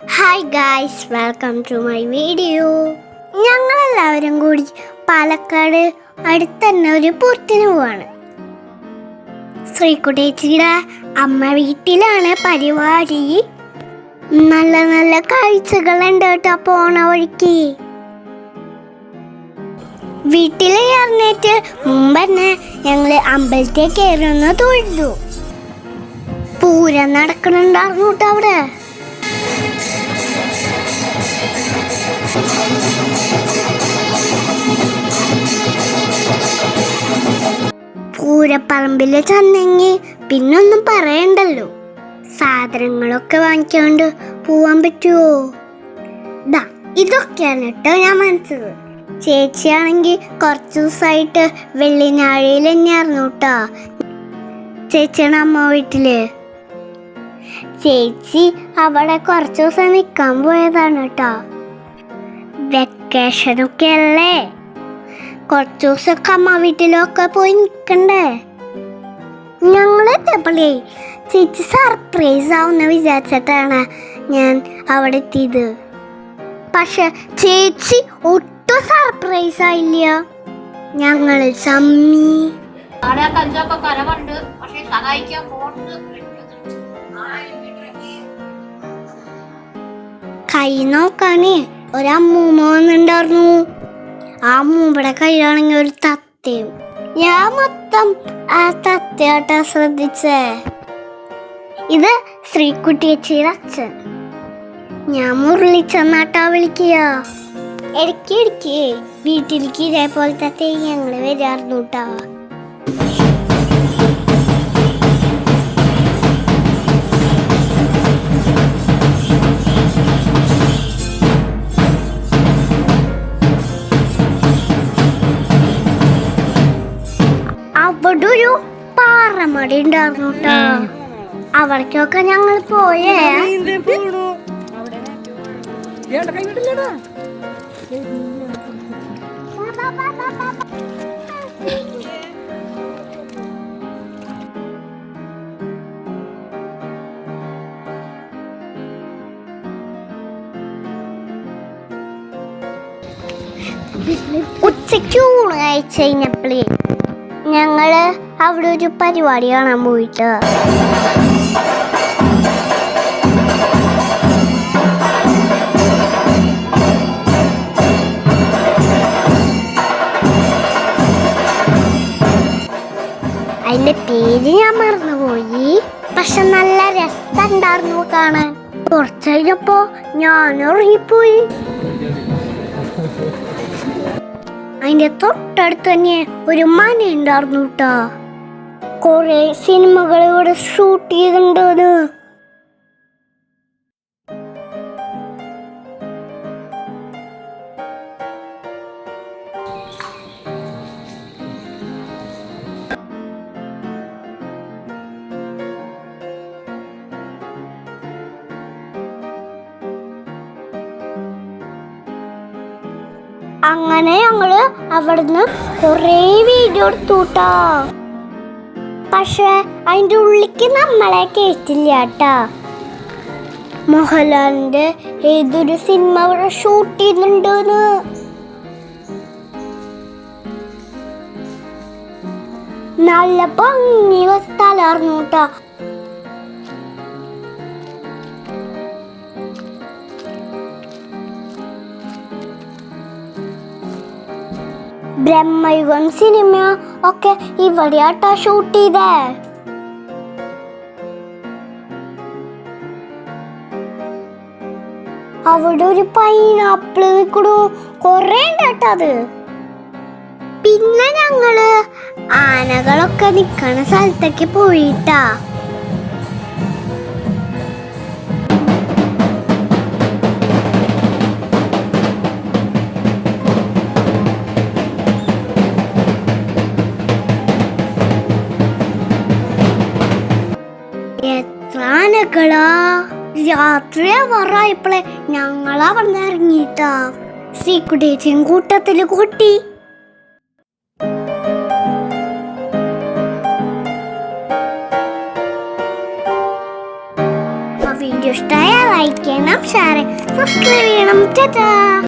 Hi guys welcome to my video ഞങ്ങളെല്ലാവരും കൂടി പാലക്കാട് അടുത്തന്നെ ഒരു പുറത്തിന് പോവാണ്. ശ്രീകുട്ടേച്ചിയുടെ അമ്മ വീട്ടിലാണ് പരിപാടി. നല്ല നല്ല കാഴ്ചകളുണ്ട് കേട്ടോ പോണ വഴിക്ക്. വീട്ടിലെ ഇറങ്ങിയിട്ട് മുമ്പ് തന്നെ ഞങ്ങൾ അമ്പലത്തിൽ കയറുന്ന തൊഴുതു പൂരം നടക്കണുണ്ടായിരുന്നു കേട്ടോ അവിടെ. പൂരപ്പറമ്പിൽ ചെന്നെങ്കി പിന്നൊന്നും പറയണ്ടല്ലോ. സാധനങ്ങളൊക്കെ വാങ്ങിക്കൊണ്ട് പോവാൻ പറ്റുമോ ദാ ഇതൊക്കെയാണ് കേട്ടോ ഞാൻ മനസ്സിലത് ചേച്ചിയാണെങ്കിൽ കുറച്ച് ദിവസമായിട്ട് വെള്ളിനാഴിയിൽ തന്നെയായിരുന്നു കേട്ടോ. ചേച്ചിയുടെ അമ്മ വീട്ടിൽ. ചേച്ചി അവിടെ കുറച്ചു ദിവസം നിൽക്കാൻ പോയതാണ് കേട്ടോ വെക്കേഷനൊക്കെ അല്ലേ? കുറച്ചു ദിവസമൊക്കെ അമ്മ വീട്ടിലൊക്കെ പോയി നിൽക്കണ്ടേ? ഞങ്ങളെ എത്തിയപ്പോഴേ ചേച്ചി സർപ്രൈസ് ആവുന്ന വിചാരിച്ചിട്ടാണ് ഞാൻ അവിടെ എത്തിയത്. പക്ഷെ ചേച്ചി ഒട്ടും സർപ്രൈസ് ആയില്ല. ഞങ്ങൾ സമ്മി കഞ്ചൊക്കെ കരവുണ്ട് പക്ഷെ സഹായിക്കാൻ പോണ്ട് കൈ നോക്കാനേ ഒരമ്മൂമ്മ വന്നിണ്ടായിരുന്നു ആ അമ്മൂമ്മയുടെ കയ്യിലാണെങ്കിൽ ഒരു തത്തയും. ഞാൻ മൊത്തം ആ തത്തയാട്ടാ ശ്രദ്ധിച്ചേ. ഇത് ശ്രീകുട്ടിയച്ചിയുടെ അച്ഛൻ. ഞാൻ മുരളിച്ചെന്നാട്ടാ വിളിക്കുക. ഇടയ്ക്ക് ഇടയ്ക്ക് വീട്ടിലേക്ക് ഇതേപോലത്തെ തെയ്യങ്ങൾ വരാറുണ്ട് കേട്ടോ. പാറമടി ഉണ്ടായിരുന്നു കേട്ടോ അവിടേക്കൊക്കെ ഞങ്ങൾ പോയേ. ഉച്ചയ്ക്ക് ഊണ് കഴിച്ച് കഴിഞ്ഞപ്പോഴേ ഞങ്ങൾ അവിടെ ഒരു പരിപാടി കാണാൻ പോയിട്ട്. അതിന്റെ പേര് ഞാൻ മറന്നുപോയി. പക്ഷെ നല്ല രസമുണ്ടായിരുന്നു കാണാൻ. കുറച്ച് കഴിഞ്ഞപ്പോ ഞാൻ ഉറങ്ങിപ്പോയി. അതിന്റെ തൊട്ടടുത്ത് തന്നെ ഒരു മന ഉണ്ടായിരുന്നു കേട്ടോ കൊറേ സിനിമകൾ ഇവിടെ ഷൂട്ട് ചെയ്തിട്ടുണ്ടോന്ന് അങ്ങനെ ഞങ്ങൾ അവിടുന്ന് കുറേ വീഡിയോ എടുത്തുട്ടാ. പക്ഷെ അതിന്റെ ഉള്ളിക്ക് നമ്മളെ കേട്ടില്ല കേട്ടാ മോഹൻലാലിന്റെ ഏതൊരു സിനിമ അവിടെ ഷൂട്ട് ചെയ്യുന്നുണ്ടെന്ന്. നല്ല ഭംഗിയുള്ള സ്ഥലമായിരുന്നു കേട്ടാ. ബ്രഹ്മയുഗം സിനിമ ഒക്കെ ഇവിടെയാട്ടാ ഷൂട്ട് ചെയ്തേ. അവിടെ ഒരു പൈനാപ്പിൾ നിൽക്കണു കൊറേ ഉണ്ടാട്ടത് പിന്നെ ഞങ്ങൾ ആനകളൊക്കെ നിക്കണ സ്ഥലത്തേക്ക് പോയിട്ടാ. രാത്രി ഇപ്പളെ ഞങ്ങളാ വന്നിറങ്ങിട്ടാ ശ്രീകുടേച്ചിയും കൂട്ടത്തിൽ കൂട്ടി. വീഡിയോ ഇഷ്ടമായ ലൈക്ക് ചെയ്യണം ഷെയർ ചെയ്യണം സബ്സ്ക്രൈബ് ചെയ്യണം. ടാറ്റാ